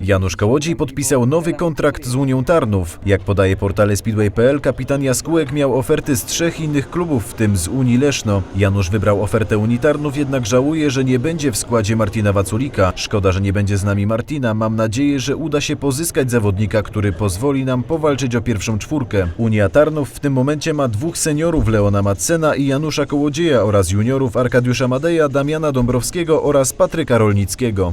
Janusz Kołodziej podpisał nowy kontrakt z Unią Tarnów. Jak podaje portale Speedway.pl, kapitan Jaskółek miał oferty z trzech innych klubów, w tym z Unii Leszno. Janusz wybrał ofertę Unii Tarnów, jednak żałuje, że nie będzie w składzie Martina Waculika. Szkoda, że nie będzie z nami Martina. Mam nadzieję, że uda się pozyskać zawodnika, który pozwoli nam powalczyć o pierwszą czwórkę. Unia Tarnów w tym momencie ma dwóch seniorów Leona Matsena i Janusza Kołodzieja oraz juniorów Arkadiusza Madeja, Damiana Dąbrowskiego oraz Patryka Rolnickiego.